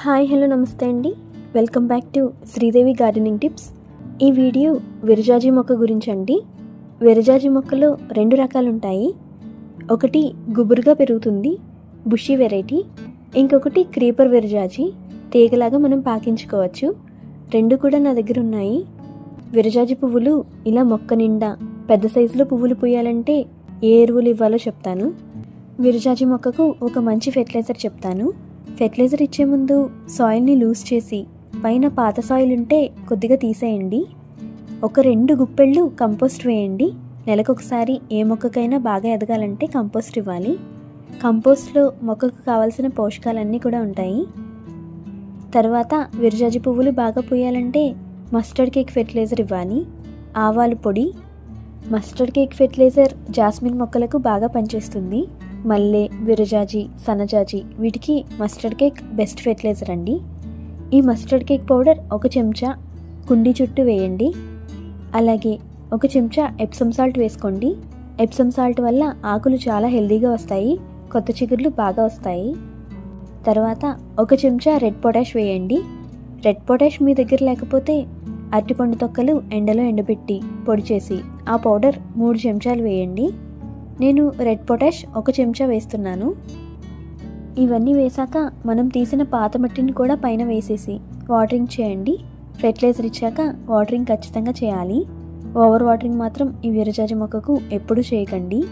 Hi hello నమస్తే అండి. Welcome back to Sridevi gardening tips. ఈ వీడియో విరజాజి మొక్క గురించి అండి విరజాజి మొక్కలో రెండు రకాలు ఉంటాయి ఒకటి గుబురుగా పెరుగుతుంది బుషి వెరైటీ. ఇంకొకటి క్రీపర్ విరజాజి తీగలాగా మనం పాకించుకోవచ్చు. రెండు కూడా నా దగ్గర ఉన్నాయి. విరజాజి పువ్వులు ఇలా మొక్క నిండా పెద్ద సైజులో పువ్వులు పూయాలంటే ఏ ఎరువులు ఇవ్వాలో చెప్తాను. విరజాజి మొక్కకు ఒక మంచి ఫెర్టిలైజర్ చెప్తాను. ఫెర్టిలైజర్ ఇచ్చే ముందు సాయిల్ని లూజ్ చేసి పైన పాత సాయిల్ ఉంటే కొద్దిగా తీసేయండి. ఒక రెండు గుప్పెళ్ళు కంపోస్ట్ వేయండి. నెలకొకసారి ఏ మొక్కకైనా బాగా ఎదగాలంటే కంపోస్ట్ ఇవ్వాలి. కంపోస్ట్లో మొక్కకు కావాల్సిన పోషకాలన్నీ కూడా ఉంటాయి. తర్వాత విరజాజి పువ్వులు బాగా పూయాలంటే మస్టర్డ్ కేక్ ఫెర్టిలైజర్ ఇవ్వాలి. ఆవాలు పొడి మస్టర్డ్ కేక్ ఫెర్టిలైజర్ జాస్మిన్ మొక్కలకు బాగా పనిచేస్తుంది. మల్లె విరజాజి సన్నజాజి వీటికి మస్టర్డ్ కేక్ బెస్ట్ ఫెర్టిలైజర్ అండి. ఈ మస్టర్డ్ కేక్ పౌడర్ ఒక చెంచా కుండీ చుట్టూ వేయండి. అలాగే ఒక చెంచా ఎప్సమ్ సాల్ట్ వేసుకోండి. ఎప్సమ్ సాల్ట్ వల్ల ఆకులు చాలా హెల్దీగా వస్తాయి కొత్త చిగుర్లు బాగా వస్తాయి. తర్వాత ఒక చెంచా రెడ్ పొటాష్ వేయండి. రెడ్ పొటాష్ మీ దగ్గర లేకపోతే అరటిపండు తొక్కలు ఎండలో ఎండబెట్టి పొడి చేసి ఆ పౌడర్ మూడు చెంచాలు వేయండి. నేను రెడ్ పొటాష్ ఒక చెంచా వేస్తున్నాను. ఇవన్నీ వేశాక మనం తీసిన పాత మట్టిని కూడా పైన వేసేసి వాటరింగ్ చేయండి. ఫెర్టిలైజర్ ఇచ్చాక వాటరింగ్ ఖచ్చితంగా చేయాలి. ఓవర్ వాటరింగ్ మాత్రం ఈ విరజాజి మొక్కకు ఎప్పుడూ చేయకండి.